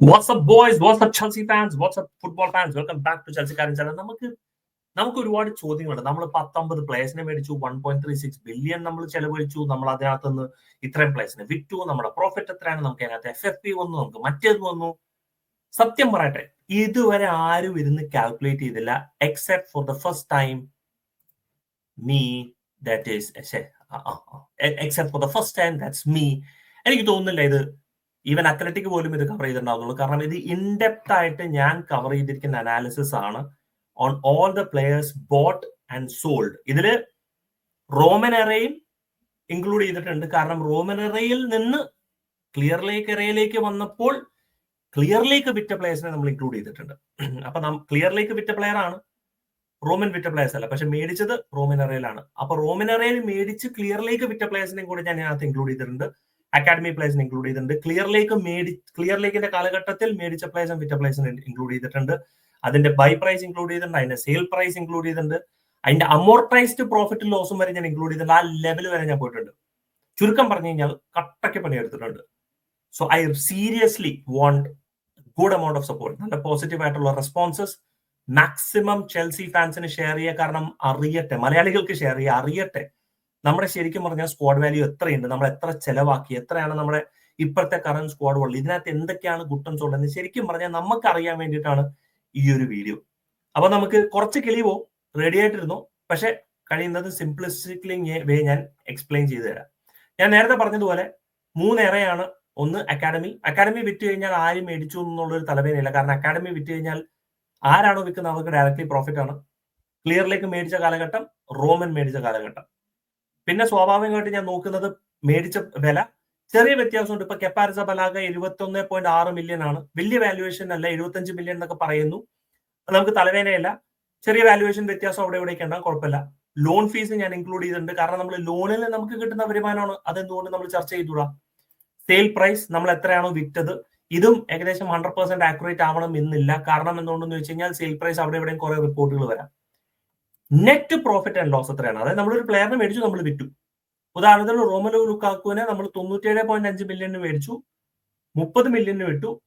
WhatsApp boys WhatsApp Chelsea fans WhatsApp football fans welcome back to ചെൽസിക്കാരൻ channel നമുക്ക് നമുക്ക് ഒരുപാട് ചോദ്യങ്ങളുണ്ട്. നമ്മൾ പത്തൊമ്പത് പ്ലേസിനെ മേടിച്ചു one point three six billion നമ്മൾ ചെലവഴിച്ചു നമ്മൾ അതിനകത്ത് നിന്ന് ഇത്രയും പ്ലേസിനെ വിറ്റു നമ്മുടെ പ്രോഫിറ്റ് എത്രയാണ് നമുക്ക് അതിനകത്ത് എഫ് എഫ് പി വന്നു നമുക്ക് മറ്റേത് വന്നു. സത്യം പറയട്ടെ ഇതുവരെ ആരും ഇരുന്ന് കാൽക്കുലേറ്റ് ചെയ്തില്ല except for the first time me that is except for the first time that's me എനിക്ക് തോന്നുന്നില്ല ഇത് ഈവൻ അത്ലറ്റിക് പോലും ഇത് കവർ ചെയ്തിട്ടുണ്ടാവുള്ളൂ കാരണം ഇത് ഇൻഡെപ്ത് ആയിട്ട് ഞാൻ കവർ ചെയ്തിരിക്കുന്ന അനാലിസിസ് ആണ് on all the players bought and sold ഇതിൽ റോമൻ എറയും ഇൻക്ലൂഡ് ചെയ്തിട്ടുണ്ട്. കാരണം റോമൻ എറയിൽ നിന്ന് ക്ലിയർ ലേക്ക് എറയിലേക്ക് വന്നപ്പോൾ ക്ലിയറിലേക്ക് വിറ്റ പ്ലെയേഴ്സിനെ നമ്മൾ ഇൻക്ലൂഡ് ചെയ്തിട്ടുണ്ട്. അപ്പൊ നാം ക്ലിയറിലേക്ക് വിറ്റ പ്ലെയർ ആണ്. റോമൻ വിറ്റ പ്ലെയേഴ്സ് അല്ല. പക്ഷെ മേടിച്ചത് റോമൻ എറയിലാണ്. അപ്പൊ റോമൻ എറയിൽ മേടിച്ച് ക്ലിയറിലേക്ക് വിറ്റ പ്ലെയേഴ്സിനെയും കൂടെ ഞാൻ ഇതിനകത്ത് ഇൻക്ലൂഡ് ചെയ്തിട്ടുണ്ട്. അക്കാഡമി പ്ലേസ് ഇൻക്ലൂഡ് ചെയ്തിട്ടുണ്ട്. ക്ലിയറിലേക്ക് മേടി ക്ലിയർ ലേക്കിന്റെ കാലഘട്ടത്തിൽ മേടിച്ച പ്ലേസും വിറ്റ പ്ലേസും ഇൻക്ലൂഡ് ചെയ്തിട്ടുണ്ട്. അതിന്റെ ബൈ പ്രൈസ് ഇൻക്ലൂഡ് ചെയ്തിട്ടുണ്ട്. അതിന്റെ സെയിൽ പ്രൈസ് ഇൻക്ലൂഡ് ചെയ്തിട്ടുണ്ട്. അതിന്റെ അമോർട്ടൈസ്ഡ് പ്രോഫിറ്റ് ലോസും വരെ ഞാൻ ഇൻക്ലൂഡ് ചെയ്തിട്ടുണ്ട്. ആ ലെവൽ വരെ ഞാൻ പോയിട്ടുണ്ട്. ചുരുക്കം പറഞ്ഞു കഴിഞ്ഞാൽ കട്ടയ്ക്ക് പണിയെടുത്തിട്ടുണ്ട് so I seriously want good amount of support നല്ല പോസിറ്റീവ് ആയിട്ടുള്ള റെസ്പോൺസസ് മാക്സിമം ചെൽസി ഫാൻസിന് ഷെയർ ചെയ്യുക. കാരണം അറിയട്ടെ. മലയാളികൾക്ക് ഷെയർ ചെയ്യുക. അറിയട്ടെ. നമ്മുടെ ശരിക്കും പറഞ്ഞാൽ സ്ക്വാഡ് വാല്യൂ എത്രയുണ്ട്? നമ്മൾ എത്ര ചെലവാക്കി? എത്രയാണ് നമ്മുടെ ഇപ്പോഴത്തെ കറണ്ട് സ്ക്വാഡ് ഉള്ളത്? ഇതിനകത്ത് എന്തൊക്കെയാണ് ഗുട്ടൻസ് ഉള്ളത് ശരിക്കും പറഞ്ഞാൽ നമുക്ക് അറിയാൻ വേണ്ടിയിട്ടാണ് ഈ ഒരു വീഡിയോ അപ്പൊ നമുക്ക് കുറച്ച് കിളിവോ റെഡി ആയിട്ടിരുന്നു. പക്ഷെ കഴിയുന്നത് സിംപ്ലിസ്റ്റിക്കലി വേ ഞാൻ എക്സ്പ്ലെയിൻ ചെയ്തു തരാം. ഞാൻ നേരത്തെ പറഞ്ഞതുപോലെ മൂന്നേറെയാണ് ഒന്ന് അക്കാഡമി അക്കാഡമി വിറ്റ് കഴിഞ്ഞാൽ ആരും മേടിച്ചു എന്നുള്ളൊരു തലവേനയില്ല കാരണം അക്കാഡമി വിറ്റ് കഴിഞ്ഞാൽ ആരാണോ വിൽക്കുന്നത്? അവർക്ക് ഡയറക്ട്ലി പ്രോഫിറ്റ് ആണ്. ക്ലിയറിലേക്ക് മേടിച്ച കാലഘട്ടം റോമൻ മേടിച്ച കാലഘട്ടം. പിന്നെ സ്വാഭാവികമായിട്ട് ഞാൻ നോക്കുന്നത് മേടിച്ച വില ചെറിയ വ്യത്യാസമുണ്ട്. ഇപ്പൊ കെപ്പാരിസ ബലാഗ എഴുപത്തി ഒന്ന് പോയിന്റ് ആറ് മില്യൺ ആണ്. വലിയ വാല്യുവേഷൻ അല്ല എഴുപത്തഞ്ച് മില്യൺ എന്നൊക്കെ പറയുന്നു. നമുക്ക് തലവേനയല്ല ചെറിയ വാല്യുവേഷൻ വ്യത്യാസം അവിടെ ഇവിടെയൊക്കെ ഉണ്ടാകും കുഴപ്പമില്ല. ലോൺ ഫീസ് ഞാൻ ഇൻക്ലൂഡ് ചെയ്തിട്ടുണ്ട്. കാരണം നമ്മൾ ലോണിൽ നമുക്ക് കിട്ടുന്ന വരുമാനമാണ്. അതെന്തുകൊണ്ട് നമ്മൾ ചർച്ച ചെയ്തുകൂടാ സെയിൽ പ്രൈസ് നമ്മൾ എത്രയാണോ വിറ്റത്? ഇതും ഏകദേശം ഹൺഡ്രഡ് പെർസെന്റ് ആക്യുറേറ്റ് ആവണം എന്നില്ല. കാരണം എന്തുകൊണ്ടെന്ന് വെച്ച് കഴിഞ്ഞാൽ സെയിൽ പ്രൈസ് അവിടെ എവിടെയും കുറെ റിപ്പോർട്ടുകൾ വരാം. നെറ്റ് പ്രോഫിറ്റ് ആൻഡ് ലോസ് എത്രയാണ്? അതായത് നമ്മളൊരു പ്ലെയറിനെ മേടിച്ചു നമ്മൾ വിറ്റു. ഉദാഹരണത്തിന് റോമലോ ലുക്കാക്കുവിനെ നമ്മൾ തൊണ്ണൂറ്റേഴ് പോയിന്റ് അഞ്ച് മില്യണിന് മേടിച്ചു മുപ്പത് മില്യണിന് വിട്ടു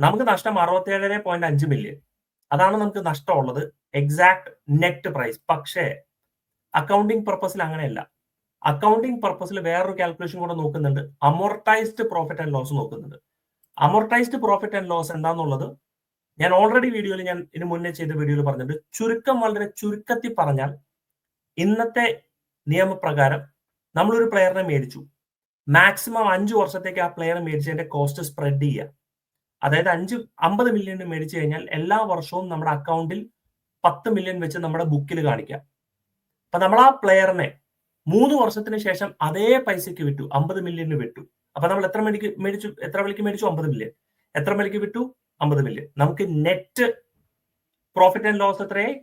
നമുക്ക് നഷ്ടം അറുപത്തിയേഴ് പോയിന്റ് അഞ്ച് മില്യൺ അതാണ് നമുക്ക് നഷ്ടമുള്ളത്. എക്സാക്ട് നെറ്റ് പ്രൈസ് പക്ഷേ അക്കൗണ്ടിങ് പർപ്പസിൽ അങ്ങനെയല്ല. അക്കൗണ്ടിങ് പർപ്പസിൽ വേറൊരു കാൽക്കുലേഷൻ കൂടെ നോക്കുന്നുണ്ട്. അമോർട്ടൈസ്ഡ് പ്രോഫിറ്റ് ആൻഡ് ലോസ് നോക്കുന്നുണ്ട്. അമോർട്ടൈസ്ഡ് പ്രോഫിറ്റ് ആൻഡ് ലോസ് എന്താണെന്നുള്ളത് ഞാൻ ഓൾറെഡി വീഡിയോയിൽ ഞാൻ ഇതിനു മുന്നേ ചെയ്ത വീഡിയോയിൽ പറഞ്ഞിട്ടുണ്ട്. ചുരുക്കം വളരെ ചുരുക്കത്തിൽ പറഞ്ഞാൽ ഇന്നത്തെ നിയമപ്രകാരം നമ്മളൊരു പ്ലെയറിനെ മേടിച്ചു. മാക്സിമം അഞ്ച് വർഷത്തേക്ക് ആ പ്ലെയറെ മേടിച്ചതിന്റെ കോസ്റ്റ് സ്പ്രെഡ് ചെയ്യുക. അതായത് അഞ്ച് അമ്പത് മില്യൺ മേടിച്ചു കഴിഞ്ഞാൽ എല്ലാ വർഷവും നമ്മുടെ അക്കൗണ്ടിൽ പത്ത് മില്യൺ വെച്ച് നമ്മുടെ ബുക്കിൽ കാണിക്കാം അപ്പൊ നമ്മൾ ആ പ്ലെയറിനെ മൂന്ന് വർഷത്തിന് ശേഷം അതേ പൈസയ്ക്ക് വിട്ടു അമ്പത് മില്യണിന് വിട്ടു അപ്പൊ നമ്മൾ എത്ര മണിക്ക് മേടിച്ചു എത്ര വിലക്ക് മേടിച്ചു? അമ്പത് മില്യൺ എത്ര വിലക്ക് വിറ്റു? അമ്പത് മില്യൺ നമുക്ക് നെറ്റ് പ്രോഫിറ്റ് ആൻഡ് ലോസ് എത്രയായി?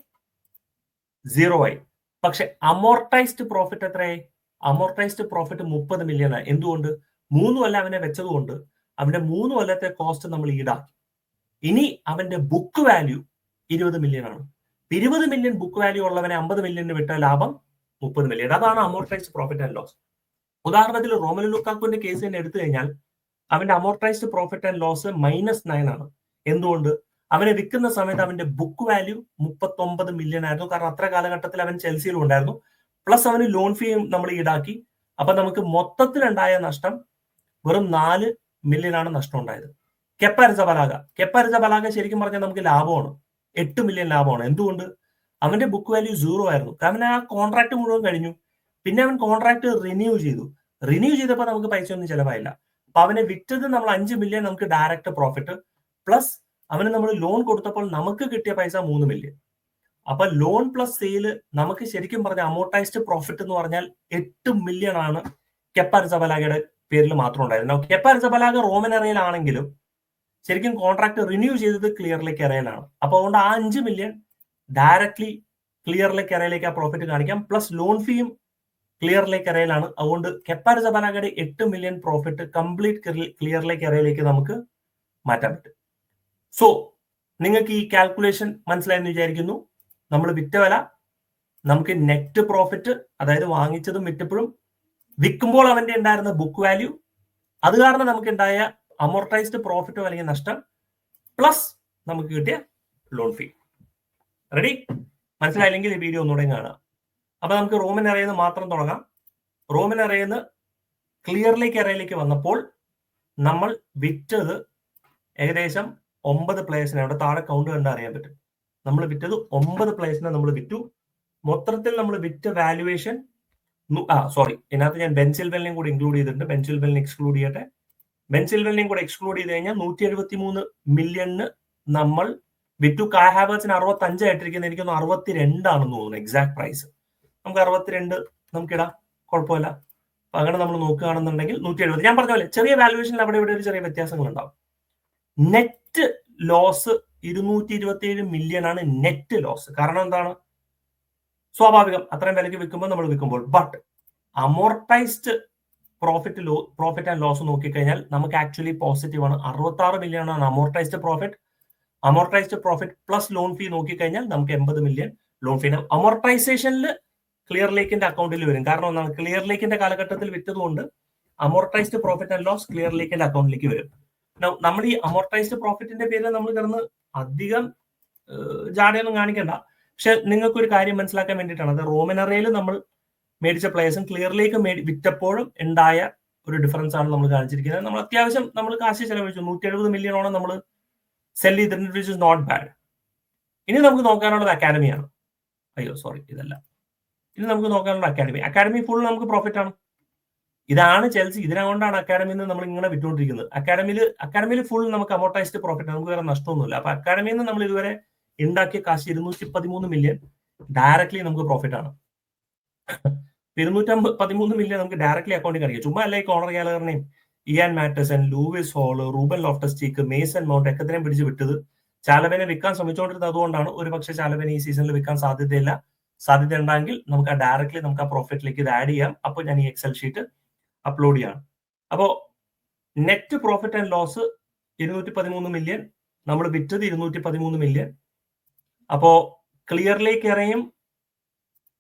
സീറോ ആയി. പക്ഷെ അമോർട്ടൈസ്ഡ് പ്രോഫിറ്റ് എത്രയായി? അമോർട്ടൈസ്ഡ് പ്രോഫിറ്റ് മുപ്പത് മില്യൺ ആയി. എന്തുകൊണ്ട്? മൂന്ന് കൊല്ലം അവനെ വെച്ചതുകൊണ്ട് അവന്റെ മൂന്ന് കൊല്ലത്തെ കോസ്റ്റ് നമ്മൾ ഈടാക്കി. ഇനി അവന്റെ ബുക്ക് വാല്യൂ ഇരുപത് മില്യൺ ആണ്. ഇരുപത് മില്യൺ ബുക്ക് വാല്യൂ ഉള്ളവനെ അമ്പത് മില്യണിന് വിട്ട ലാഭം മുപ്പത് മില്യൺ അതാണ് അമോർട്ടൈസ്ഡ് പ്രോഫിറ്റ് ആൻഡ് ലോസ് ഉദാഹരണത്തിൽ റോമൻ ലുക്കാക്കുവിന്റെ കേസ് തന്നെ എടുത്തു കഴിഞ്ഞാൽ അവന്റെ amortised profit and loss minus nine ആണ്. എന്തുകൊണ്ട്? അവനെ വിൽക്കുന്ന സമയത്ത് അവന്റെ ബുക്ക് വാല്യൂ മുപ്പത്തൊമ്പത് മില്യൺ ആയിരുന്നു. കാരണം അത്ര കാലഘട്ടത്തിൽ അവൻ ചെൽസിയിലും ഉണ്ടായിരുന്നു. പ്ലസ് അവന് ലോൺ ഫീയും നമ്മൾ ഈടാക്കി. അപ്പൊ നമുക്ക് മൊത്തത്തിലുണ്ടായ നഷ്ടം വെറും നാല് മില്യൺ ആണ് നഷ്ടം ഉണ്ടായത് കെപ്പാരിസ ബലാഗ കെപ്പാരിസ ബലാഗ ശരിക്കും പറഞ്ഞാൽ നമുക്ക് ലാഭമാണ്. എട്ട് മില്യൺ ലാഭമാണ്. എന്തുകൊണ്ട്? അവന്റെ ബുക്ക് വാല്യൂ സീറോ ആയിരുന്നു. കാരണം ആ കോൺട്രാക്ട് മുഴുവൻ കഴിഞ്ഞു. പിന്നെ അവൻ കോൺട്രാക്ട് റിന്യൂ ചെയ്തു. റിന്യൂ ചെയ്തപ്പോൾ നമുക്ക് പൈസ ഒന്നും ചിലവായില്ല. അപ്പൊ അവനെ വിറ്റത് നമ്മൾ അഞ്ച് മില്യൺ നമുക്ക് ഡയറക്റ്റ് പ്രോഫിറ്റ് പ്ലസ് അവന് നമ്മൾ ലോൺ കൊടുത്തപ്പോൾ നമുക്ക് കിട്ടിയ പൈസ മൂന്ന് മില്യൺ അപ്പൊ ലോൺ പ്ലസ് സെയിൽ നമുക്ക് ശരിക്കും പറഞ്ഞ അമോർട്ടൈസ്ഡ് പ്രോഫിറ്റ് എന്ന് പറഞ്ഞാൽ എട്ട് മില്യൺ ആണ് കെപ്പാരിസബലാഗയുടെ പേരിൽ മാത്രം ഉണ്ടായിരുന്നു ഉണ്ടായിരുന്നത് കെപ്പാരിസബലാഗ റോമൻ എറയിലാണെങ്കിലും ശരിക്കും കോൺട്രാക്ട് റിന്യൂ ചെയ്തത് ക്ലിയറിലേക്ക് എറയിലാണ് അപ്പൊ അതുകൊണ്ട് ആ അഞ്ച് മില്യൺ ഡയറക്ട്ലി ക്ലിയറിലേക്ക് എറയിലേക്ക് ആ പ്രോഫിറ്റ് കാണിക്കാം. പ്ലസ് ലോൺ ഫീയും ക്ലിയറിലേക്ക് എറയിലാണ്. അതുകൊണ്ട് കെപ്പാരിസബലാഗയുടെ എട്ട് മില്യൺ പ്രോഫിറ്റ് കംപ്ലീറ്റ് ക്ലിയറിലേക്ക് എറയിലേക്ക് നമുക്ക് മാറ്റാൻ പറ്റും. സോ നിങ്ങൾക്ക് ഈ കാൽക്കുലേഷൻ മനസ്സിലായെന്ന് വിചാരിക്കുന്നു. നമ്മൾ വിറ്റ വില നമുക്ക് നെറ്റ് പ്രോഫിറ്റ് അതായത് വാങ്ങിച്ചതും വിറ്റപ്പോഴും വിൽക്കുമ്പോൾ അവന്റെ ഉണ്ടായിരുന്ന ബുക്ക് വാല്യൂ അത് കാരണം നമുക്ക് ഉണ്ടായ അമോർട്ടൈസ്ഡ് പ്രോഫിറ്റോ അല്ലെങ്കിൽ നഷ്ടം പ്ലസ് നമുക്ക് കിട്ടിയ ലോൺ ഫീ റെഡി മനസ്സിലായില്ലെങ്കിൽ ഈ വീഡിയോ ഒന്നുകൂടെ കാണാം. അപ്പൊ നമുക്ക് റോമൻ അറിയുന്ന മാത്രം തുടങ്ങാം. റോമൻ അറിയുന്ന ക്ലിയർലേക്ക് അറയിലേക്ക് വന്നപ്പോൾ നമ്മൾ വിറ്റത് ഏകദേശം ഒമ്പത് പ്ലേയേഴ്സിനെ അവിടെ താഴെ കൗണ്ട് കണ്ട് അറിയാൻ പറ്റും. നമ്മൾ വിറ്റത് ഒമ്പത് പ്ലേയേഴ്സിനെ നമ്മൾ വിറ്റു. മൊത്തത്തിൽ നമ്മൾ വിറ്റ വാല്യുവേഷൻ ആ സോറി ഇതിനകത്ത് ഞാൻ ബെൻസിൽവെലിനെയും കൂടി ഇൻക്ലൂഡ് ചെയ്തിട്ടുണ്ട്. ബെൻസിൽവെലിനെ എക്സ്ക്ലൂഡ് ചെയ്യട്ടെ. ബെൻസിൽവെലിനെയും കൂടെ എക്സ്ക്ലൂഡ് ചെയ്ത് കഴിഞ്ഞാൽ നൂറ്റി എഴുപത്തി മൂന്ന് മില്യണിന് നമ്മൾ വിറ്റു. കാഹാബേഴ്സിന് ഹാവേഴ്സിന് അറുപത്തി അഞ്ചായിട്ടിരിക്കുന്നത് എനിക്കൊന്ന് അറുപത്തി രണ്ടാണെന്ന് തോന്നുന്നു എക്സാക്ട് പ്രൈസ് നമുക്ക് അറുപത്തിരണ്ട് നമുക്കിടാം. കുഴപ്പമില്ല. അപ്പൊ അങ്ങനെ നമ്മൾ നോക്കുകയാണെന്നുണ്ടെങ്കിൽ നൂറ്റി എഴുപത് ഞാൻ പറഞ്ഞ പോലെ ചെറിയ വാല്യുവേഷനിൽ അവിടെ ഇവിടെ ഒരു ചെറിയ വ്യത്യാസങ്ങൾ ഉണ്ടാവും നെറ്റ് ലോസ് ഇരുന്നൂറ്റി ഇരുപത്തി ഏഴ് മില്യൺ ആണ് നെറ്റ് ലോസ് കാരണം എന്താണ്? സ്വാഭാവികം. അത്രയും വിലയ്ക്ക് വിൽക്കുമ്പോൾ നമ്മൾ വിൽക്കുമ്പോൾ. But amortised profit low profit and loss നോക്കിക്കഴിഞ്ഞാൽ നമുക്ക് ആക്ച്വലി പോസിറ്റീവ് ആണ്. അറുപത്തി ആറ് മില്യൺ ആണ് amortised profit amortised profit plus loan fee നോക്കിക്കഴിഞ്ഞാൽ നമുക്ക് എൺപത് മില്യൺ ലോൺ ഫീ അമോർട്ടൈസേഷനിൽ ക്ലിയർ ലേക്കിന്റെ അക്കൗണ്ടിൽ വരും. കാരണം എന്താണ്? ക്ലിയർ ലേക്കിന്റെ കാലഘട്ടത്തിൽ വിറ്റതുകൊണ്ട് അമോർട്ടൈസ്ഡ് പ്രോഫിറ്റ് ആൻഡ് ലോസ് ക്ലിയർ ലേക്കിന്റെ അക്കൗണ്ടിലേക്ക് വരും. നമ്മൾ ഈ അമോർട്ടൈസ്ഡ് പ്രോഫിറ്റിന്റെ പേരിൽ നമ്മൾ കിടന്ന് അധികം ജാടയൊന്നും കാണിക്കണ്ട. പക്ഷെ നിങ്ങൾക്ക് ഒരു കാര്യം മനസ്സിലാക്കാൻ വേണ്ടിയിട്ടാണ്. അത് റോമിനറയിൽ നമ്മൾ മേടിച്ച പ്ലേയേഴ്സും ക്ലിയറിലേക്ക് വിറ്റപ്പോഴും ഉണ്ടായ ഒരു ഡിഫറൻസ് ആണ് നമ്മൾ കാണിച്ചിരിക്കുന്നത്. നമ്മൾ അത്യാവശ്യം നമ്മൾ കാശ് ചെലവഴിച്ചു. നൂറ്റി എഴുപത് മില്യണോളം നമ്മൾ സെൽ ചെയ്തിട്ടുണ്ട് വിച്ച് ഇസ് നോട്ട് ബാഡ് ഇനി നമുക്ക് നോക്കാനുള്ളത് അക്കാഡമിയാണ് അയ്യോ സോറി ഇതല്ല. ഇനി നമുക്ക് നോക്കാനുള്ള അക്കാഡമി അക്കാഡമി ഫുൾ നമുക്ക് പ്രോഫിറ്റ് ആണ്. ഇതാണ് ചെൽസി. ഇതിനെക്കൊണ്ടാണ് അക്കാഡമിയിൽ നിന്ന് നമ്മൾ ഇങ്ങനെ വിട്ടുകൊണ്ടിരിക്കുന്നത്. അക്കാഡമിയിൽ അക്കാഡമിയിൽ ഫുൾ നമുക്ക് അമോർട്ടൈസ്ഡ് പ്രോഫിറ്റ് നമുക്ക് വേറെ നഷ്ടമൊന്നുമില്ല. അപ്പൊ അക്കാഡമിയിൽ നിന്ന് നമ്മൾ ഇതുവരെ ഉണ്ടാക്കിയ കാശ് ഇരുന്നൂറ്റി പതിമൂന്ന് മില്യൺ ഡയറക്ട്ലി നമുക്ക് പ്രോഫിറ്റ് ആണ്. ഇരുന്നൂറ്റമ്പത് പതിമൂന്ന് മില്യൺ നമുക്ക് ഡയറക്ട്ലി അക്കൗണ്ടിൽ കാണിക്കാം. ചുമ്മാ അല്ലെ Conor ഗാലറിനെയും Ian Maatsen Lewis Hall Ruben Loftus Cheek Mason Mount ഒക്കെ പിടിച്ച് വിട്ടത് ചാലവനെ വിൽക്കാൻ ശ്രമിച്ചുകൊണ്ടിരുന്നത് അതുകൊണ്ടാണ്. ഒരു പക്ഷേ ചാലവനെ ഈ സീസണിൽ വിൽക്കാൻ സാധ്യതയില്ല. സാധ്യത ഉണ്ടെങ്കിൽ നമുക്ക് ആ ഡയറക്ട്ലി നമുക്ക് ആ പ്രോഫിറ്റിലേക്ക് ഇത് ആഡ് ചെയ്യാം. അപ്പോൾ ഞാൻ ഈ എക്സൽ ഷീറ്റ് അപ്ലോഡ് ചെയ്യാണ്. അപ്പോൾ നെറ്റ് പ്രോഫിറ്റ് ആൻഡ് ലോസ് ഇരുന്നൂറ്റി പതിമൂന്ന് മില്യൺ നമ്മൾ വിറ്റത് ഇരുന്നൂറ്റി പതിമൂന്ന് മില്യൺ അപ്പോ ക്ലിയറിലേക്ക് ഇറയും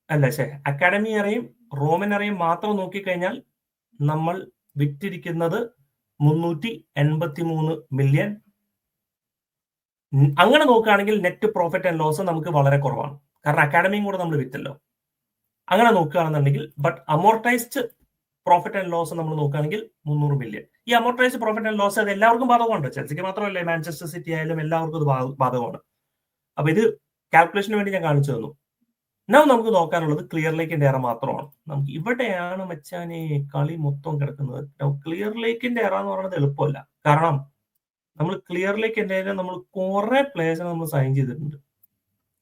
അല്ല ശേ അക്കാഡമി ഇറയും റോമൻ ഇറയും മാത്രം നോക്കിക്കഴിഞ്ഞാൽ നമ്മൾ വിറ്റിരിക്കുന്നത് മുന്നൂറ്റി എൺപത്തി മൂന്ന് മില്യൺ അങ്ങനെ നോക്കുകയാണെങ്കിൽ നെറ്റ് പ്രോഫിറ്റ് ആൻഡ് ലോസ് നമുക്ക് വളരെ കുറവാണ്. കാരണം അക്കാഡമിയും കൂടെ നമ്മൾ വിറ്റല്ലോ. അങ്ങനെ നോക്കുകയാണെന്നുണ്ടെങ്കിൽ but amortised profit and loss നമ്മൾ നോക്കുകയാണെങ്കിൽ മുന്നൂറ് മില്യൺ ഈ അമോർട്ടൈസ് പ്രോഫിറ്റ് ആൻഡ് ലോസ് അത് എല്ലാവർക്കും ബാധകമുണ്ട്. ചെൽസിക്ക് മാത്രമല്ല മാഞ്ചസ്റ്റർ സിറ്റി ആയാലും എല്ലാവർക്കും ഇത് ബാധകമാണ് അപ്പൊ ഇത് കാൽക്കുലേഷന് വേണ്ടി ഞാൻ കാണിച്ചു തന്നു. നൗ നമുക്ക് നോക്കാനുള്ളത് ക്ലിയർ ലേക്കിന്റെ എറ മാത്രമാണ്. നമുക്ക് ഇവിടെയാണ് മച്ചാനെ കളി മൊത്തം കിടക്കുന്നത്. ക്ലിയർ ലേക്കിന്റെ എറ എന്ന് പറയുന്നത് എളുപ്പമല്ല. കാരണം നമ്മൾ ക്ലിയർ എന്തായാലും നമ്മൾ കുറെ പ്ലേയേഴ്സിനെ നമ്മൾ സൈൻ ചെയ്തിട്ടുണ്ട്.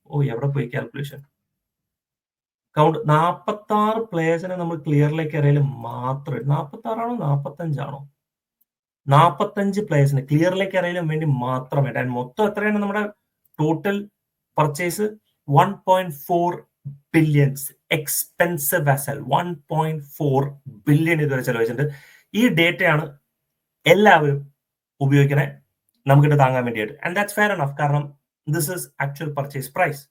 ഓ എവിടെ പോയി കാൽക്കുലേഷൻ കൗണ്ട് നാൽപ്പത്തി ആറ് പ്ലേയേഴ്സിനെ നമ്മൾ ക്ലിയറിലേക്ക് എറിയൽ മാത്രം നാൽപ്പത്തി ആറാണോ നാൽപ്പത്തഞ്ചാണോ നാൽപ്പത്തഞ്ച് പ്ലേയേഴ്സിന് ക്ലിയറിലേക്ക് എറിയലും വേണ്ടി മാത്രം ഇടാൻ. മൊത്തം എത്രയാണ് നമ്മുടെ total purchase one point four billions expensive vessel one point four billion ഇതുവരെ ചെലവഴിച്ചിട്ടുണ്ട്. ഈ ഡേറ്റയാണ് എല്ലാവരും ഉപയോഗിക്കണേ. നമുക്കിട്ട് താങ്ങാൻ വേണ്ടിയിട്ട്. ആൻഡ് ദാറ്റ്സ് ഫെയർ എനഫ് കാരണം this is actual purchase price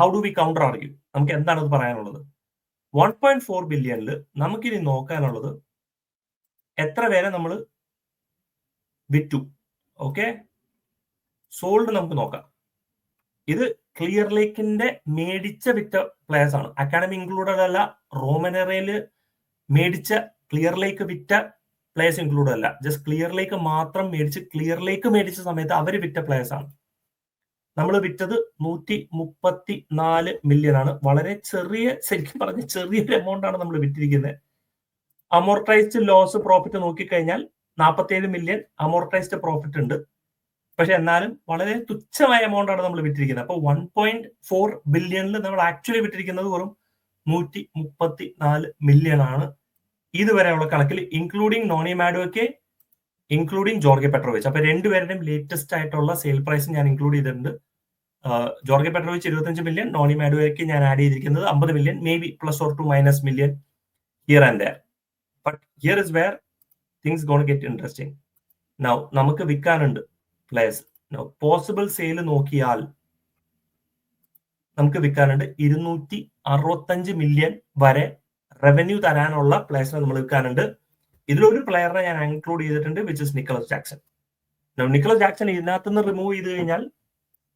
how do we counter argue നമുക്ക് എന്താണ് ഇത് പറയാനുള്ളത്? വൺ പോയിന്റ് ഫോർ ബില്യണിൽ നമുക്കിനി നോക്കാനുള്ളത് എത്ര പേരെ നമ്മൾ വിറ്റു? ഓക്കെ സോൾഡ് നമുക്ക് നോക്കാം. ഇത് ക്ലിയർ ലേക്കിന്റെ മേടിച്ച വിറ്റ പ്ലേയേഴ്സ് ആണ്. അക്കാഡമി ഇൻക്ലൂഡഡ് അല്ല റോമനറയിൽ മേടിച്ച ക്ലിയർ ലേക്ക് വിറ്റ പ്ലേയേഴ്സ് ഇൻക്ലൂഡ് അല്ല. ജസ്റ്റ് ക്ലിയർ ലേക്ക് മാത്രം മേടിച്ച് ക്ലിയർ ലേക്ക് മേടിച്ച സമയത്ത് അവർ വിറ്റ പ്ലേയേഴ്സ് ആണ്. നമ്മൾ വിറ്റത് നൂറ്റി മുപ്പത്തി നാല് മില്യൺ ആണ്. വളരെ ചെറിയ ശരിക്കും പറഞ്ഞ ചെറിയൊരു എമൗണ്ട് ആണ് നമ്മൾ വിറ്റിരിക്കുന്നത് അമോർട്ടൈസ്ഡ് ലോസ് പ്രോഫിറ്റ് നോക്കിക്കഴിഞ്ഞാൽ നാൽപ്പത്തേഴ് മില്യൺ അമോർട്ടൈസ്ഡ് പ്രോഫിറ്റ് ഉണ്ട്. പക്ഷെ എന്നാലും വളരെ തുച്ഛമായ എമൗണ്ട് ആണ് നമ്മൾ വിറ്റിരിക്കുന്നത് അപ്പോൾ വൺ പോയിന്റ് ഫോർ ബില്യണിൽ നമ്മൾ ആക്ച്വലി വിറ്റിരിക്കുന്നത് വെറും നൂറ്റി മുപ്പത്തി നാല് മില്യൺ ആണ്. ഇതുവരെയുള്ള കണക്കിൽ including Noni Madueke including George Petrovic. അപ്പൊ രണ്ടുപേരുടെയും ലേറ്റസ്റ്റ് ആയിട്ടുള്ള സെയിൽ പ്രൈസ് ഞാൻ ഇൻക്ലൂഡ് ചെയ്തിട്ടുണ്ട്. ജോർഗെ പെട്രോവിച്ച് ഇരുപത്തഞ്ച് മില്യൺ നോണി മാഡുവയ്ക്ക് ഞാൻ ആഡ് ചെയ്തിരിക്കുന്നത് അമ്പത് million maybe plus or to minus million here and but here is where things gonna get interesting now നമുക്ക് വിൽക്കാനുണ്ട് പ്ലേയേഴ്സ് നൗ പോസിബിൾ സെയിൽ നോക്കിയാൽ നമുക്ക് വിൽക്കാനുണ്ട് ഇരുന്നൂറ്റി അറുപത്തഞ്ച് മില്യൺ വരെ റവന്യൂ തരാനുള്ള പ്ലേയേഴ്സിനെ നമ്മൾ വിൽക്കാനുണ്ട്. ഇതിലൊരു പ്ലെയറിനെ ഞാൻ ഇൻക്ലൂഡ് ചെയ്തിട്ടുണ്ട് which is Nicolas Jackson Nicolas Jackson ഇതിനകത്ത് നിന്ന് റിമൂവ് ചെയ്ത് കഴിഞ്ഞാൽ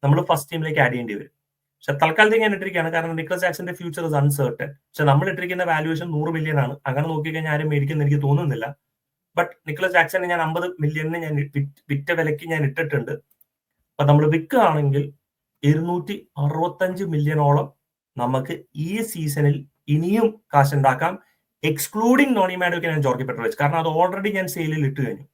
നമ്മൾ ഫസ്റ്റ് ടീമിലേക്ക് ആഡ് ചെയ്യേണ്ടി വരും. പക്ഷെ തൽക്കാലത്തേക്ക് ഞാൻ ഇട്ടിരിക്കുകയാണ്. കാരണം നിക്കോളസ് ജാക്സന്റെ ഫ്യൂച്ചർ ഇസ് അൺസേർട്ടൻ പക്ഷെ നമ്മൾ ഇട്ടിരിക്കുന്ന വാല്യുവേഷൻ നൂറ് മില്യൺ ആണ്. അങ്ങനെ നോക്കിക്കഴിഞ്ഞാൽ ആരും മേടിക്കുന്ന എനിക്ക് തോന്നുന്നില്ല. ബട്ട് നിക്കോളസ് ജാക്സനെ ഞാൻ അമ്പത് മില്യണിന് ഞാൻ വിറ്റ വിലയ്ക്ക് ഞാൻ ഇട്ടിട്ടുണ്ട്. അപ്പൊ നമ്മൾ വിൽക്കുകയാണെങ്കിൽ ഇരുന്നൂറ്റി അറുപത്തഞ്ച് മില്യണോളം നമുക്ക് ഈ സീസണിൽ ഇനിയും കാശുണ്ടാക്കാം. എക്സ്ക്ലൂഡിംഗ് നോണി മാഡോക്കെ ഞാൻ ജോർജി പെട്രോവിച്ച്. കാരണം അത് ഓൾറെഡി ഞാൻ സെയിലിൽ ഇട്ട് കഴിഞ്ഞു.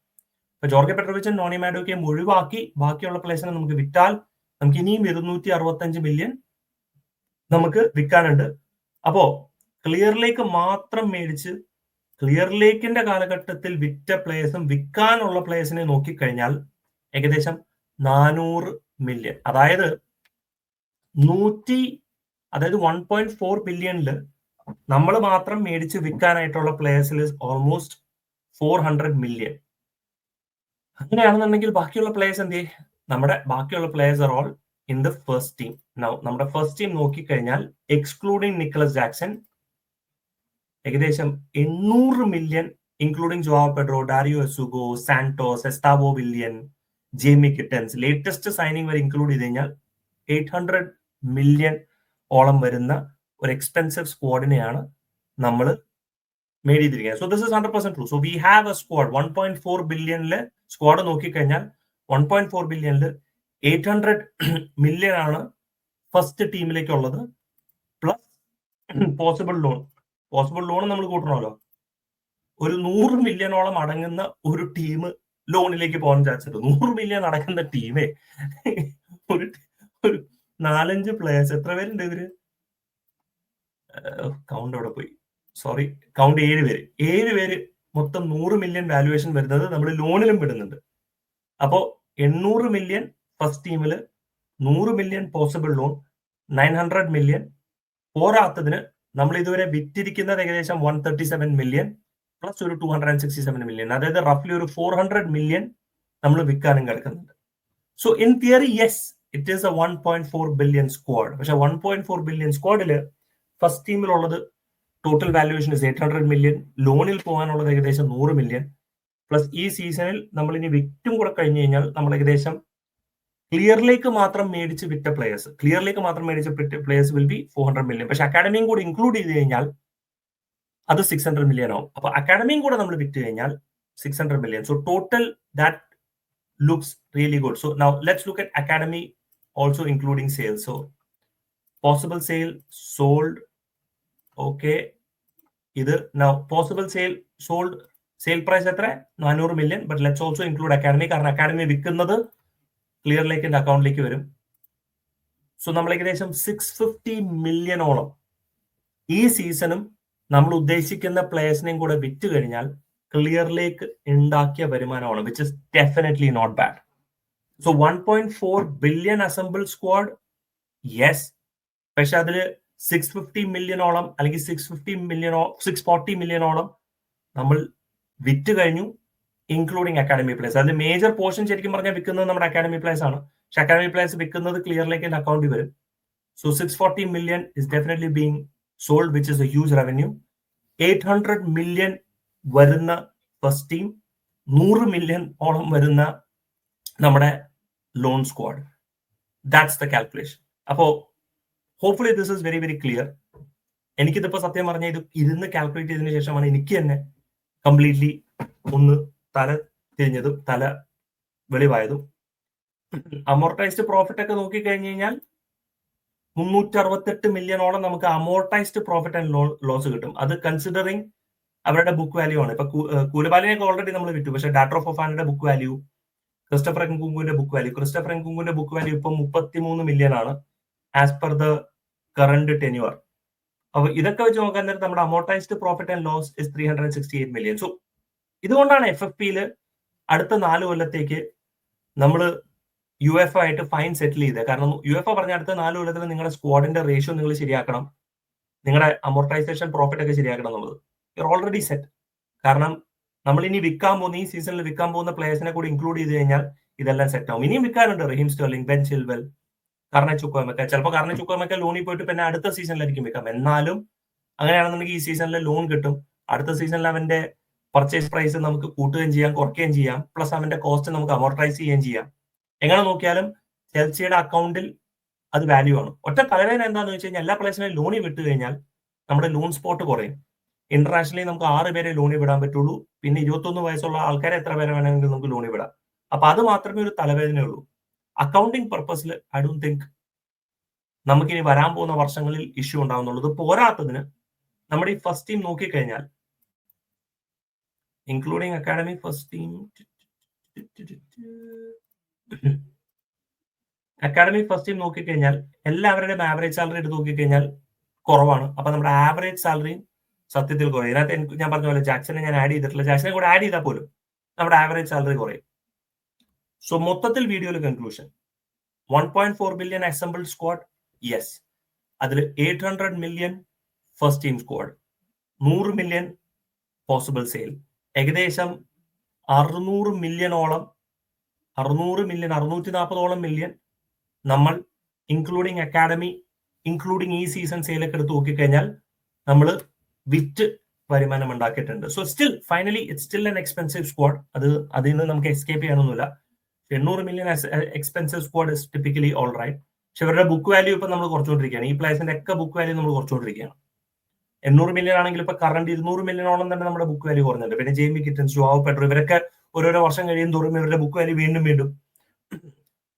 അപ്പൊ ജോർജി പെട്രോവിച്ചും നോണി മാഡോക്കെയും ഒഴിവാക്കി ബാക്കിയുള്ള പ്ലേസിനെ നമുക്ക് വിറ്റാൽ നമുക്ക് ഇനിയും ഇരുന്നൂറ്റി അറുപത്തഞ്ച് മില്യൺ നമുക്ക് വിൽക്കാനുണ്ട്. അപ്പോ ക്ലിയറിലേക്ക് മാത്രം മേടിച്ച് ക്ലിയർ ലേക്കിന്റെ കാലഘട്ടത്തിൽ വിറ്റ പ്ലേസും വിൽക്കാനുള്ള പ്ലേസിനെ നോക്കിക്കഴിഞ്ഞാൽ ഏകദേശം നാനൂറ് മില്യൺ അതായത് നൂറ്റി അതായത് വൺ പോയിന്റ് ഫോർ ബില്യണിൽ നമ്മൾ മാത്രം മേടിച്ച് വിൽക്കാനായിട്ടുള്ള പ്ലേസിൽ ഓൾമോസ്റ്റ് ഫോർ ഹൺഡ്രഡ് മില്യൺ അങ്ങനെയാണെന്നുണ്ടെങ്കിൽ ബാക്കിയുള്ള പ്ലേയേഴ്സ് എന്ത് നമ്മുടെ ബാക്കിയുള്ള players are all in the first team now നമ്മുടെ ഫസ്റ്റ് ടീം നോക്കിക്കഴിഞ്ഞാൽ എക്സ്ക്ലൂഡിങ് നിക്കലസ് ജാക്സൺ ഏകദേശം എണ്ണൂറ് million including Joao Pedro Dario Essugo Santos Estevao Willian Jamie Gittens latest signing വരെ ഇൻക്ലൂഡ് ചെയ്ത് കഴിഞ്ഞാൽ എയ്റ്റ് ഹൺഡ്രഡ് മില്യൺ ഓളം വരുന്ന ഒരു എക്സ്പെൻസീവ് സ്ക്വാഡിനെയാണ് നമ്മൾ മേടിയിരിക്കുന്നത് so this is hundred percent true so we have a squad one point four ബില്യണിൽ squad നോക്കിക്കഴിഞ്ഞാൽ one point four ബില്യണിൽ എയ്റ്റ് ഹൺഡ്രഡ് മില്യൺ ആണ് first ടീമിലേക്കുള്ളത് plus possible loan possible loan നമ്മൾ കൂട്ടണമല്ലോ. ഒരു നൂറ് മില്യണോളം അടങ്ങുന്ന ഒരു ടീം ലോണിലേക്ക് പോകാൻ ഉണ്ട് നൂറ് മില്യൺ അടങ്ങുന്ന ടീമേ ഒരു ഒരു നാലഞ്ച് പ്ലേയേഴ്സ് എത്ര പേരുണ്ട് ഇവർ? കൗണ്ട് അവിടെ പോയി? സോറി കൗണ്ട് ഏഴ് പേര്. ഏഴ് പേര് മൊത്തം നൂറ് മില്യൺ വാല്യുവേഷൻ വരുന്നത് നമ്മൾ ലോണിലും വിടുന്നുണ്ട് അപ്പോ എണ്ണൂറ് മില്യൺ ഫസ്റ്റ് ടീമിൽ നൂറ് million possible loan nine hundred million പോരാത്തതിന് നമ്മൾ ഇതുവരെ വിറ്റിരിക്കുന്നത് ഏകദേശം one thirty seven million plus ഒരു two hundred and sixty seven million അതായത് റഫ്ലി ഒരു ഫോർ ഹൺഡ്രഡ് മില്യൺ നമ്മൾ വിൽക്കാനും കിടക്കുന്നുണ്ട്. So in theory yes it is A one point four billion squad പക്ഷെ one point four billion സ്ക്വാഡിൽ first ടീമിലുള്ളത് total valuation is eight hundred million ലോണിൽ പോകാനുള്ളത് ഏകദേശം നൂറ് മില്യൺ പ്ലസ് ഈ സീസണിൽ നമ്മൾ ഇനി വിറ്റും കൂടെ കഴിഞ്ഞു കഴിഞ്ഞാൽ നമ്മൾ ഏകദേശം ക്ലിയറിലേക്ക് മാത്രം മേടിച്ച് വിറ്റ പ്ലേയേഴ്സ് ക്ലിയറിലേക്ക് മാത്രം മേടിച്ച players will be four hundred million പക്ഷെ അക്കാഡമിയും കൂടി ഇൻക്ലൂഡ് ചെയ്ത് കഴിഞ്ഞാൽ അത് സിക്സ് ഹൺഡ്രഡ് മില്യൺ ആവും. അപ്പൊ അക്കാഡമിയും കൂടെ നമ്മൾ വിറ്റ് കഴിഞ്ഞാൽ six hundred million so total that looks really good so now let's look at academy also including sale so possible sale sold okay ഇത് now possible sale sold sale price എത്ര? നാനൂറ് million but let's also include academy കാരണം academy വിൽക്കുന്നത് ക്ലിയർ ലേക്കിന്റെ അക്കൗണ്ടിലേക്ക് വരും. So നമ്മൾ ഏകദേശം സിക്സ് ഫിഫ്റ്റി മില്യണോളം ഈ സീസണും നമ്മൾ ഉദ്ദേശിക്കുന്ന പ്ലേയേഴ്സിനെയും കൂടെ വിറ്റ് കഴിഞ്ഞാൽ ക്ലിയറിലേക്ക് ഉണ്ടാക്കിയ വരുമാനമാണ് which is definitely not bad so one point four billion assemble squad yes പക്ഷെ അതിൽ സിക്സ് ഫിഫ്റ്റി മില്യണോളം അല്ലെങ്കിൽ സിക്സ് ഫിഫ്റ്റി മില്യണോ സിക്സ് ഫോർട്ടി മില്യണോളം നമ്മൾ വിറ്റ് കഴിഞ്ഞു ഇൻക്ലൂഡിങ് അക്കാഡമി പ്ലേസ് അതിൽ മേജർ പോർഷൻ ശരിക്കും പറഞ്ഞാൽ വിൽക്കുന്നത് നമ്മുടെ അക്കാഡമി പ്ലേസ് ആണ്. പക്ഷെ അക്കാഡമി പ്ലേസ് വിൽക്കുന്നത് ക്ലിയറിലേക്ക് എന്റെ അക്കൗണ്ടിൽ വരും. So six forty million is definitely being sold which is a huge revenue eight hundred million വരുന്ന ഫസ്റ്റ് ടീം നൂറ് മില്യൺ ഓളം വരുന്ന നമ്മുടെ loan squad that's the calculation അപ്പോ hopefully this is very very clear എനിക്കിതിപ്പോ സത്യം പറഞ്ഞ ഇത് ഇരുന്ന് കാൽക്കുലേറ്റ് ചെയ്തതിനു ശേഷമാണ് എനിക്ക് തന്നെ കംപ്ലീറ്റ്ലി ഒന്ന് തല തിരിഞ്ഞതും തല വെളിവായതും. അമോർട്ടൈസ്ഡ് പ്രോഫിറ്റ് ഒക്കെ നോക്കി കഴിഞ്ഞു കഴിഞ്ഞാൽ മുന്നൂറ്റി അറുപത്തെട്ട് മില്യണോളം നമുക്ക് അമോർട്ടൈസ്ഡ് പ്രോഫിറ്റ് ആൻഡ് ലോസ് കിട്ടും. അത് കൺസിഡറിങ് അവരുടെ ബുക്ക് വാല്യൂ ആണ്. ഇപ്പൊ കൂലപാലിനെയൊക്കെ ഓൾറെഡി നമ്മൾ വിറ്റു. പക്ഷെ ഡാറ്റർ ഓഫ് ഓഫാനിന്റെ ബുക്ക് വാല്യൂ ക്രിസ്റ്റഫർ എൻകുങ്കുവിന്റെ ബുക്ക് വാല്യൂ ക്രിസ്റ്റഫർ എൻകുങ്കുവിന്റെ ബുക്ക് വാല്യൂ ഇപ്പൊ മുപ്പത്തിമൂന്ന് മില്യൺ ആണ് as per the current tenure അപ്പൊ ഇതൊക്കെ വെച്ച് നോക്കാൻ നേരം നമ്മുടെ amortised profit and loss is three hundred sixty eight million so ഇതുകൊണ്ടാണ് എഫ് എഫ് പിയിൽ അടുത്ത നാല് കൊല്ലത്തേക്ക് നമ്മൾ യു എഫ് ആയിട്ട് ഫൈൻ സെറ്റിൽ ചെയ്തത് കാരണം യു എഫ് പറഞ്ഞ അടുത്ത നാല് കൊല്ലത്തിൽ നിങ്ങളുടെ സ്ക്വാഡിന്റെ റേഷ്യോ നിങ്ങൾ ശരിയാക്കണം. നിങ്ങളുടെ അമോർട്ടൈസേഷൻ പ്രോഫിറ്റ് ഒക്കെ ശരിയാക്കണം എന്നുള്ളത്. യു ഓൾറെഡി സെറ്റ് കാരണം നമ്മൾ ഇനി വിൽക്കാൻ പോകുന്ന ഈ സീസണിൽ വിൽക്കാൻ പോകുന്ന പ്ലേയേഴ്സിനെ കൂടി ഇൻക്ലൂഡ് ചെയ്ത് കഴിഞ്ഞാൽ ഇതെല്ലാം സെറ്റ് ആവും. ഇനിയും വിൽക്കാനുണ്ട് Raheem Sterling Ben Chilwell Carney Chukwuemeka ചിലപ്പോൾ കർണ ചുക്കോമക്ക ലോണിൽ പോയിട്ട് പിന്നെ അടുത്ത സീസണിലായിരിക്കും വെക്കാം. എന്നാലും അങ്ങനെയാണെന്നുണ്ടെങ്കിൽ ഈ സീസണിൽ ലോൺ കിട്ടും. അടുത്ത സീസണിൽ അവന്റെ പർച്ചേസ് പ്രൈസ് നമുക്ക് കൂട്ടുകയും ചെയ്യാം കുറയ്ക്കുകയും ചെയ്യാം. പ്ലസ് അവന്റെ കോസ്റ്റ് നമുക്ക് അമോർട്ടൈസ് ചെയ്യുകയും ചെയ്യാം. എങ്ങനെ നോക്കിയാലും ചെൽസിയുടെ അക്കൗണ്ടിൽ അത് വാല്യൂ ആണ്. ഒറ്റ തലവേദന എന്താണെന്ന് വെച്ച് കഴിഞ്ഞാൽ എല്ലാ പ്ലേസിനെയും ലോണിൽ വിട്ട് കഴിഞ്ഞാൽ നമ്മുടെ ലോൺ സ്പോട്ട് കുറയും. ഇന്റർനാഷണലി നമുക്ക് ആറ് പേരെ ലോണിൽ വിടാൻ പറ്റുള്ളൂ. പിന്നെ ഇരുപത്തൊന്ന് വയസ്സുള്ള ആൾക്കാരെ എത്ര പേരെ വേണമെങ്കിലും നമുക്ക് ലോണിൽ വിടാം. അപ്പൊ അത് മാത്രമേ ഒരു തലവേദനയുള്ളൂ. അക്കൗണ്ടിങ് പർപ്പസിൽ ഐ ഡോ തിങ്ക് നമുക്കിനി വരാൻ പോകുന്ന വർഷങ്ങളിൽ ഇഷ്യൂ ഉണ്ടാവുന്നുള്ളത് പോരാത്തതിന് നമ്മുടെ ഈ ഫസ്റ്റ് ടീം നോക്കിക്കഴിഞ്ഞാൽ including academy first team academy first team നോക്കിക്കഴിഞ്ഞാൽ എല്ലാവരുടെയും ആവറേജ് സാലറി എടുത്ത് നോക്കിക്കഴിഞ്ഞാൽ കുറവാണ്. അപ്പൊ നമ്മുടെ ആവറേജ് സാലറിയും സത്യത്തിൽ കുറയും. ഇതിനകത്ത് ഞാൻ പറഞ്ഞ പോലെ ജാക്സനെ ഞാൻ ആഡ് ചെയ്തിട്ടില്ല. ജാക്സനെ കൂടെ ആഡ് ചെയ്താൽ പോലും നമ്മുടെ ആവറേജ് സാലറി കുറയും. സോ മൊത്തത്തിൽ വീഡിയോയിൽ conclusion one point four billion assemble squad yes അതിൽ eight hundred million first team squad നൂറ് മില്യൺ പോസിബിൾ സെയിൽ ഏകദേശം അറുന്നൂറ് മില്യണോളം അറുന്നൂറ് മില്യൺ അറുന്നൂറ്റി നാൽപ്പതോളം മില്യൺ നമ്മൾ ഇൻക്ലൂഡിങ് അക്കാഡമി ഇൻക്ലൂഡിങ് ഈ സീസൺ സെയിലൊക്കെ എടുത്ത് നോക്കിക്കഴിഞ്ഞാൽ നമ്മൾ വിറ്റ് വരുമാനം ഉണ്ടാക്കിയിട്ടുണ്ട്. So still finally it still an expensive squad അത് അതിൽ നിന്ന് നമുക്ക് എസ്കേപ്പ് ചെയ്യാനൊന്നുമില്ല. എണ്ണൂറ് million expensive squad is typically all right പക്ഷെ ഇവരുടെ ബുക്ക് വാല്യൂ ഇപ്പൊ നമ്മൾ കുറച്ചുകൊണ്ടിരിക്കുകയാണ്. ഈ പ്ലേസിന്റെ ഒക്കെ ബുക്ക് വാല്യൂ നമ്മൾ കുറച്ചുകൊണ്ടിരിക്കുകയാണ്. എണ്ണൂറ് മില്യൺ ആണെങ്കിൽ ഇപ്പൊ കറണ്ട് ഇരുന്നൂറ് മില്യണോളം തന്നെ നമ്മുടെ ബുക്ക് വാല്യൂ കുറഞ്ഞിട്ടുണ്ട്. പിന്നെ ജെയിമി കിറ്റൻസ് ജോവ് പെട്രോ ഇവരൊക്കെ ഓരോരോ വർഷം കഴിയും തോറും ഇവരുടെ ബുക്ക് വാല്യൂ വീണ്ടും വീണ്ടും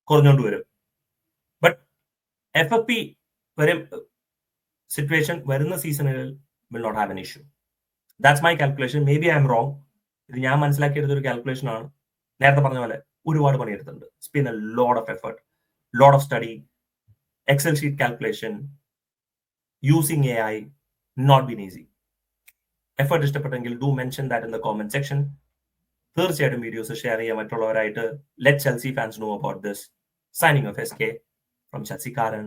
കുറഞ്ഞുകൊണ്ട് വരും. ബട്ട് എഫ് എഫ് പി വരെ സിറ്റുവേഷൻ വരുന്ന സീസണുകളിൽ will not have an issue that's my calculation maybe I am wrong ഇത് ഞാൻ മനസ്സിലാക്കിയെടുത്ത ഒരു കാൽക്കുലേഷൻ ആണ്. നേരത്തെ പറഞ്ഞ പോലെ ഒരുപാട് പണിയെടുത്തിട്ടുണ്ട്. Spent a load of effort load of study Excel sheet calculation using A I not been easy effort ഇഷ്ടപ്പെട്ടെങ്കിൽ do mention that in the comment section തീർച്ചയായിട്ടും വീഡിയോസ് ഷെയർ ചെയ്യാൻ മറ്റുള്ളവരായിട്ട് let Chelsea fans know about this signing of S K from ചെൽസിക്കാരൻ